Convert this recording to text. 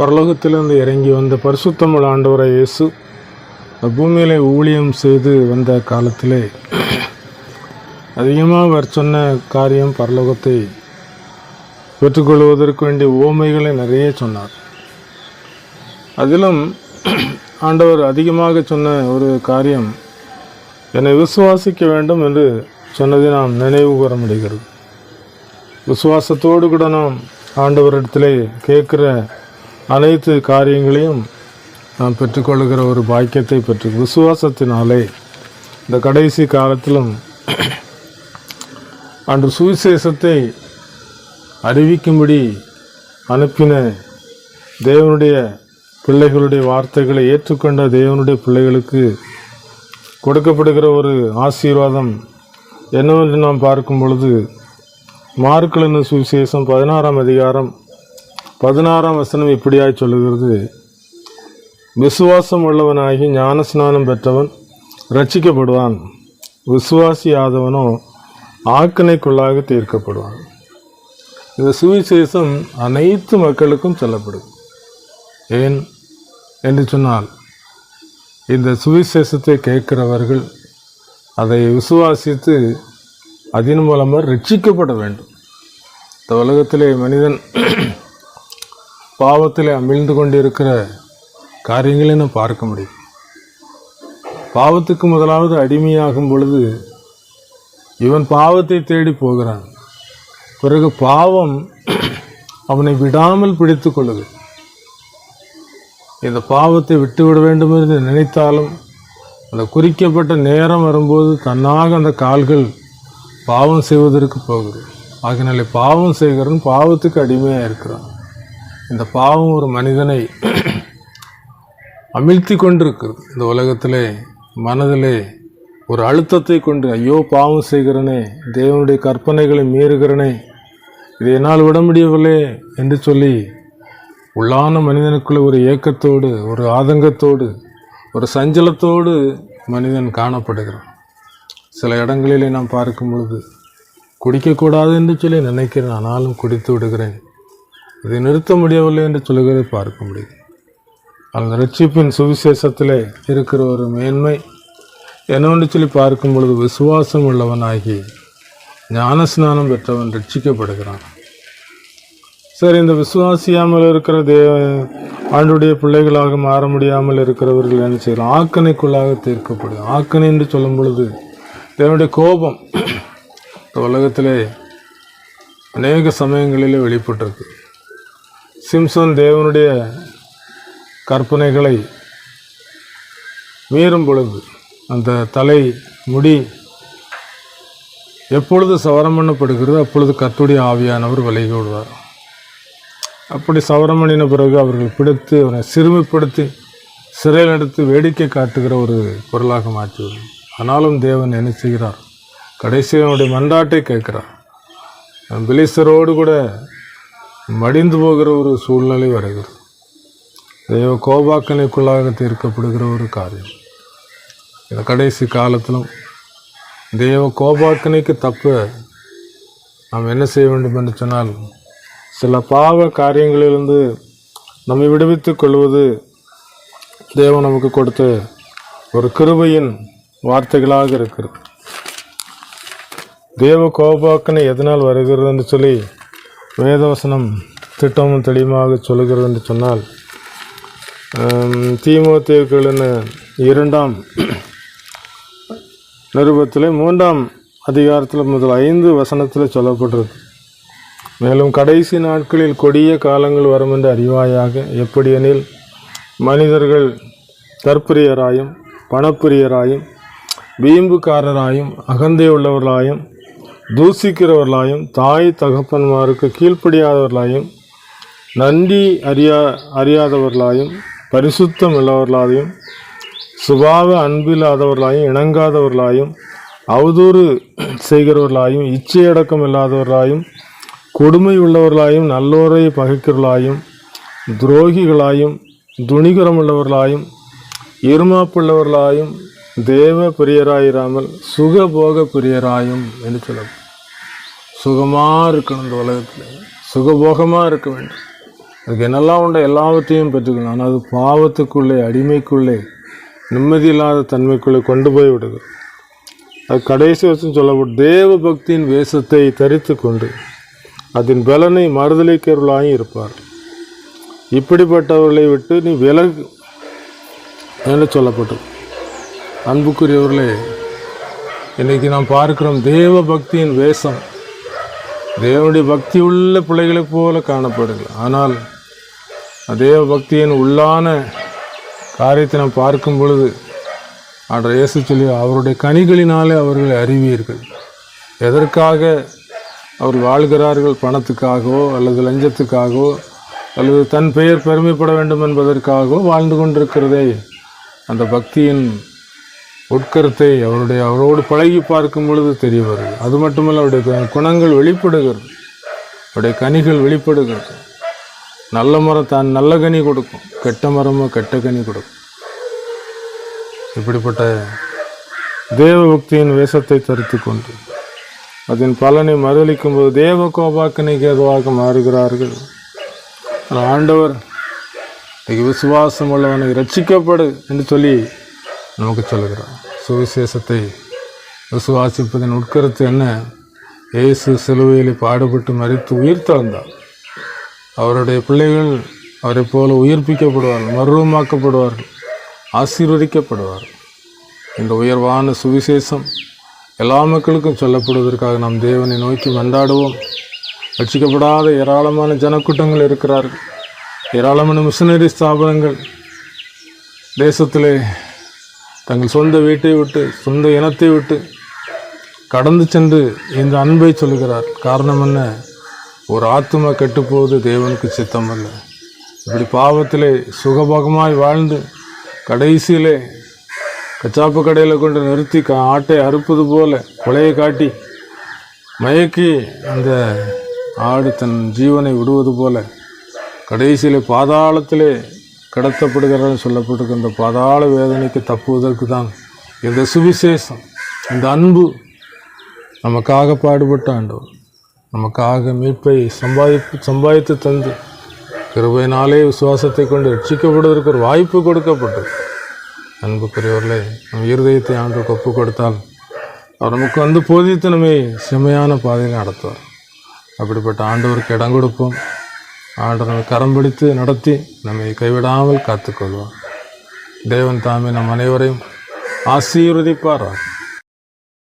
பரலோகத்திலிருந்து இறங்கி வந்த பரிசுத்தமிழ் ஆண்டவரை இயேசு பூமியிலே ஊழியம் செய்து வந்த காலத்திலே அதிகமாக அவர் சொன்ன காரியம் பரலோகத்தை பெற்றுக்கொள்வதற்கு வேண்டிய ஓமைகளை நிறைய சொன்னார். அதிலும் ஆண்டவர் அதிகமாக சொன்ன ஒரு காரியம் என்னை விசுவாசிக்க வேண்டும் என்று சொன்னதை நாம் நினைவு கூற முடிகிறது. விசுவாசத்தோடு கூட நாம் ஆண்டவரிடத்திலே கேட்குற அனைத்து காரியங்களையும் நாம் பெற்றுக்கொள்கிற ஒரு பாக்கியத்தை பெற்று விசுவாசத்தினாலே இந்த கடைசி காலத்திலும் அன்று சுவிசேஷத்தை அறிவிக்கும்படி அனுப்பின தேவனுடைய பிள்ளைகளுடைய வார்த்தைகளை ஏற்றுக்கொண்ட தேவனுடைய பிள்ளைகளுக்கு கொடுக்கப்படுகிற ஒரு ஆசீர்வாதம் என்னவென்று நாம் பார்க்கும் பொழுது மார்க்கலின் சுவிசேஷம் பதினாறாம் அதிகாரம் பதினாறாம் வசனம் இப்படியாய் சொல்லுகிறது. விசுவாசம் உள்ளவனாகி ஞானஸ்நானம் பெற்றவன் ரட்சிக்கப்படுவான் விசுவாசியாதவனோ ஆக்கணைக்குள்ளாக தீர்க்கப்படுவான். இந்த சுவிசேஷம் அனைத்து மக்களுக்கும் சொல்லப்படும். ஏன் என்று சொன்னால் இந்த சுவிசேஷத்தை கேட்கிறவர்கள் அதை விசுவாசித்து அதன் மூலமாக ரட்சிக்கப்பட வேண்டும். இந்த உலகத்திலே மனிதன் பாவத்தில் அமிழ்ந்து கொண்டிருக்கிற காரியங்களை நாம் பார்க்க முடியும். பாவத்துக்கு முதலாவது அடிமையாகும் பொழுது இவன் பாவத்தை தேடி போகிறான். பிறகு பாவம் அவனை விடாமல் பிடித்து கொள்ளுது. இந்த பாவத்தை விட்டுவிட வேண்டும் என்று நினைத்தாலும் அந்த குறிக்கப்பட்ட நேரம் வரும்போது தன்னாக அந்த கால்கள் பாவம் செய்வதற்கு போகுது. ஆகினாலே பாவம் செய்கிறவன் பாவத்துக்கு அடிமையாக இருக்கிறான் இந்த பாவம் ஒரு மனிதனை அமிழ்த்தி கொண்டிருக்கிறது. இந்த உலகத்திலே மனதிலே ஒரு அழுத்தத்தை கொண்டு ஐயோ பாவம் செய்கிறனே தேவனுடைய கற்பனைகளை மீறுகிறனே இதை என்னால் விட முடியவில்லை என்று சொல்லி உள்ளான மனிதனுக்குள்ள ஒரு ஏக்கத்தோடு ஒரு ஆதங்கத்தோடு ஒரு சஞ்சலத்தோடு மனிதன் காணப்படுகிறான். சில இடங்களிலே நாம் பார்க்கும் பொழுது குடிக்கக்கூடாது என்று சொல்லி நினைக்கிறேன் ஆனாலும் குடித்து விடுகிறேன். இதை நிறுத்த முடியவில்லை என்று சொல்லுகிறதை பார்க்க முடியுது. அந்த ரட்சிப்பின் சுவிசேஷத்திலே இருக்கிற ஒரு மேன்மை என்னவென்று சொல்லி பார்க்கும் பொழுது விசுவாசம் உள்ளவனாகி ஞானஸ்நானம் பெற்றவன் ரட்சிக்கப்படுகிறான். சரி இந்த விசுவாசியாமல் இருக்கிற தேவ ஆண்டுடைய பிள்ளைகளாக மாற முடியாமல் இருக்கிறவர்கள் என்ன செய்யலாம்? ஆக்கணைக்குள்ளாக தீர்க்கப்படும் ஆக்கணை என்று சொல்லும் பொழுது தேவனுடைய கோபம் இந்த உலகத்திலே அநேக சமயங்களிலே வெளிப்பட்டிருக்கு. சிம்சன் தேவனுடைய கற்பனைகளை மீறும் பொழுது அந்த தலை முடி எப்பொழுது சவரம் பண்ணப்படுகிறதோ அப்பொழுது கத்துடைய ஆவியானவர் விலகி விடுவார் அப்படி சவரம் பண்ணின பிறகு அவர்கள் பிடித்து அவனை சிறுமிப்படுத்தி சிறையில் எடுத்து வேடிக்கை காட்டுகிற ஒரு பொருளாக மாற்றிவிடும். ஆனாலும் தேவன் என்ன செய்கிறார்? கடைசி அவனுடைய மன்றாட்டை கேட்கிறார். பிலிசரோடு கூட மடிந்து போகிற ஒரு சூழ்நிலை வருகிறது. தெய்வ கோபாக்கனைக்குள்ளாக தீர்க்கப்படுகிற ஒரு காரியம். இந்த கடைசி காலத்திலும் தெய்வ கோபாக்கனைக்கு தப்ப நாம் என்ன செய்ய வேண்டும் என்று சொன்னால் சில பாவ காரியங்களிலிருந்து நம்மை விடுவித்துக் கொள்வது தேவன் நமக்கு கொடுத்த ஒரு கிருபையின் வார்த்தைகளாக இருக்கிறது. தேவ கோபாக்கனை எதனால் வருகிறது என்று சொல்லி வேதவசனம் திட்டமும் தெளிவாக சொல்லுகிறது என்று சொன்னால் தீமோத்தேவுக்களின் இரண்டாம் நிருபத்தில் மூன்றாம் அதிகாரத்தில் முதல் ஐந்து வசனத்தில் சொல்லப்பட்டிருக்கு. மேலும் கடைசி நாட்களில் கொடிய காலங்கள் வரும் என்று அறிவாயாக எப்படியெனில் மனிதர்கள் தற்பிரியராயும் பணப்பிரியராயும் வீம்புக்காரராயும் அகந்தை உள்ளவர்களாயும் தூசிக்கிறவர்களாயும் தாய் தகப்பன்மாருக்கு கீழ்ப்படியாதவர்களாயும் நன்றி அறியா அறியாதவர்களாயும் பரிசுத்தம் உள்ளவர்களாயும் சுபாவ அன்பில்லாதவர்களாயும் இணங்காதவர்களாயும் அவதூறு செய்கிறவர்களாயும் இச்சையடக்கம் இல்லாதவர்களாயும் கொடுமை உள்ளவர்களாயும் நல்லோரை பகைக்கிறவர்களாயும் துரோகிகளாயும் துணிகரம் உள்ளவர்களாயும் இருமாப்புள்ளவர்களாயும் தேவ பிரியராயிராமல் சுகபோக பிரியராயும் என்று சொல்ல சுகமாக இருக்கணும் இந்த உலகத்தில். சுகபோகமாக இருக்க வேண்டும். அதுக்கு என்னெல்லாம் உண்டோ? எல்லாவற்றையும் பெற்றுக்கணும். ஆனால் அது பாவத்துக்குள்ளே அடிமைக்குள்ளே நிம்மதி இல்லாத தன்மைக்குள்ளே கொண்டு போய் விடுது. அது கடைசி வருஷம் சொல்லப்படும். தேவ பக்தியின் வேஷத்தை தரித்து கொண்டு அதன் பலனை மறுதளிக்கிறவர்களாயும் இருப்பார். இப்படிப்பட்டவர்களை விட்டு நீ விலகு என்று சொல்லப்பட்டது. அன்புக்குரியவர்களே இன்றைக்கி நாம் பார்க்கிறோம் தேவ பக்தியின் வேஷம். தேவனுடைய பக்தி உள்ள பிள்ளைகளைப் போல காணப்படுது ஆனால் தேவ பக்தியின் உள்ளான காரியத்தை நாம் பார்க்கும் பொழுது ஆண்டவர் இயேசு சொல்லி அவருடைய கனிகளினாலே அவர்களை அறிவீர்கள். எதற்காக அவர் வாழ்கிறார்கள்? பணத்துக்காகவோ அல்லது லஞ்சத்துக்காகவோ அல்லது தன் பெயர் பெருமைப்பட வேண்டும் என்பதற்காகவோ வாழ்ந்து கொண்டிருக்கிறதே அந்த பக்தியின் உட்கருத்தை அவருடைய அவரோடு பழகி பார்க்கும் பொழுது தெரிய வருது. அது மட்டுமல்ல அவருடைய குணங்கள் வெளிப்படுகிறது. அவருடைய கனிகள் வெளிப்படுகிறது. நல்ல மரம் தான் நல்ல கனி கொடுக்கும். கெட்ட மரமோ கெட்ட கனி கொடுக்கும். இப்படிப்பட்ட தேவ பக்தியின் வேஷத்தை தரித்து கொண்டு அதன் பலனை மறுதளிக்கும் போது தேவ கோபாக்கனைக்கு எதுவாக மாறுகிறார்கள் ஆண்டவர் விசுவாசம் உள்ளவனை ரட்சிக்கப்படு என்று சொல்லி நமக்கு சொல்லுகிறார். சுவிசேஷத்தை விசுவாசிப்பதன் உட்கருத்து என்ன? இயேசு சிலுவையில் பாடுபட்டு மறித்து உயிர் தந்தார் அவருடைய பிள்ளைகள் அவரை போல உயிர்ப்பிக்கப்படுவார்கள் மர்வமாக்கப்படுவார்கள் ஆசீர்வதிக்கப்படுவார்கள். இந்த உயர்வான சுவிசேஷம் எல்லா மக்களுக்கும் சொல்லப்படுவதற்காக நாம் தேவனை நோக்கி மன்றாடுவோம். ரட்சிக்கப்படாத ஏராளமான ஜனக்கூட்டங்கள் இருக்கிறார்கள். ஏராளமான மிஷினரி ஸ்தாபனங்கள் தேசத்திலே தங்கள் சொந்த வீட்டை விட்டு சொந்த இனத்தை விட்டு கடந்து சென்று இந்த அன்பை சொல்லுகிறார் காரணம் என்ன? ஒரு ஆத்தும கெட்டுப்போவது தேவனுக்கு சித்தம் அல்ல இப்படி பாவத்திலே சுகபோகமாய் வாழ்ந்து கடைசியிலே கச்சாப்பு கடையில் கொண்டு நிறுத்தி கா- ஆட்டை அறுப்பது போல கொலையை காட்டி மயக்கி அந்த ஆடு தன் ஜீவனை விடுவது போல கடைசியில் பாதாளத்திலே கடத்தப்படுகிறார்கள் சொல்லப்பட்டிருக்கிற இந்த பாதாள வேதனைக்கு தப்புவதற்கு தான் இந்த சுவிசேஷம் இந்த அன்பு நமக்காக பாடுபட்ட ஆண்டவர் நமக்காக மீட்பை சம்பாதிப்பு சம்பாதித்து தந்து கிருபையினாலே விசுவாசத்தை கொண்டு ரட்சிக்கப்படுவதற்கு ஒரு வாய்ப்பு கொடுக்கப்பட்டது. அன்புக்குரியவர்களே நம் இருதயத்தை ஆண்டு ஒப்பு கொடுத்தால் அவர் நமக்கு வந்து போதித்து நம்மை செம்மையான பாதையில் நடத்துவார். அப்படிப்பட்ட ஆண்டவருக்கு இடம் கொடுப்போம். ஆண்டவர் கரம் பிடித்து நடத்தி நம்மை கைவிடாமல் காத்துக்கொள்வார். தேவன் தாமே நம் அனைவரையும் ஆசீர்வதிப்பார்